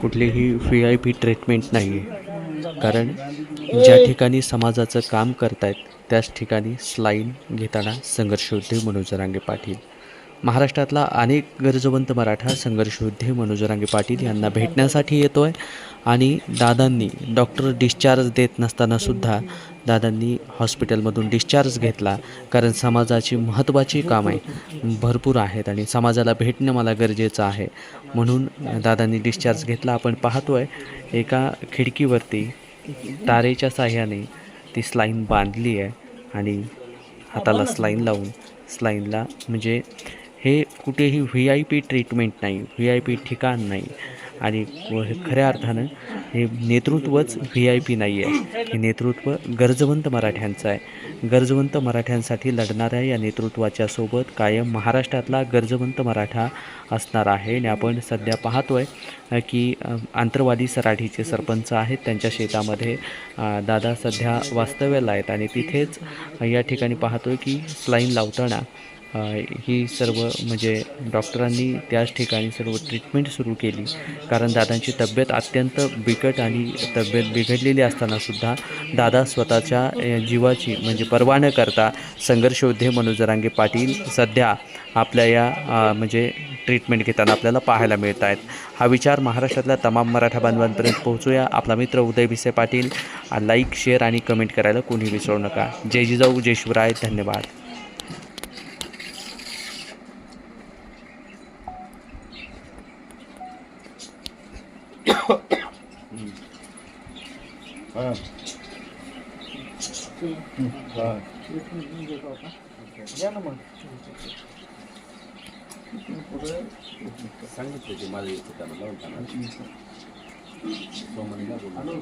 कुठलीही V I P treatment नाही आहे कारण ज्या ठिकाणी समाजाचं काम करतायत त्याच ठिकाणी स्लाईन घेताना संघर्षयोद्धे मनोजरांगे पाटील. महाराष्ट्रातला अनेक गरजवंत मराठा संघर्षयोद्धे मनोजरांगे पाटील यांना भेटण्यासाठी येतो आहे आणि दादांनी डॉक्टर डिस्चार्ज देत नसतानासुद्धा दादांनी हॉस्पिटलमधून डिस्चार्ज घेतला. कारण समाजाची महत्त्वाची कामं आहे. भरपूर आहेत आणि समाजाला भेटणं मला गरजेचं आहे. म्हणून दादांनी डिस्चार्ज घेतला. आपण पाहतो आहे एका खिडकीवरती तारेच्या साह्याने ती स्लाईन बांधली आहे आणि हाताला स्लाईन लावून स्लाईनला म्हणजे हे कुठेही व्ही आय पी ट्रीटमेंट नाही. व्ही आय पी ठिकाण नाही. आणि खऱ्या अर्थानं हे नेतृत्वच व्ही आय पी नाही आहे हे नेतृत्व गरजवंत मराठ्यांचं आहे. गरजवंत मराठ्यांसाठी लढणाऱ्या या नेतृत्वाच्या सोबत कायम महाराष्ट्रातला गरजवंत मराठा असणार आहे. आणि आपण सध्या पाहतो आहे की आंतरवादी सराठीचे सरपंच आहेत. त्यांच्या शेतामध्ये दादा सध्या वास्तव्याला आहेत. आणि तिथेच या ठिकाणी पाहतो आहे की स्लाईन लावताना ही सर्व म्हणजे डॉक्टरांनी त्याच ठिकाणी सर्व ट्रीटमेंट सुरू केली. कारण दादांची तब्येत अत्यंत बिकट आणि तब्येत बिघडलेली असतानासुद्धा दादा स्वतःच्या जीवाची म्हणजे पर्वा न करता संघर्षयोद्धे मनोजरांगे पाटील सध्या आपल्या या म्हणजे ट्रीटमेंट घेताना आपल्याला पाहायला मिळत आहेत हा विचार महाराष्ट्रातल्या तमाम मराठा बांधवांपर्यंत पोहोचूया. आपला मित्र उदय भिसे पाटील लाईक शेअर आणि कमेंट करायला कोणी विसरू नका. जय जिजाऊ जय शिवराय धन्यवाद. सांगितलं की माझं येतं त्याला लावून टाका. सोमवारीला बोलू.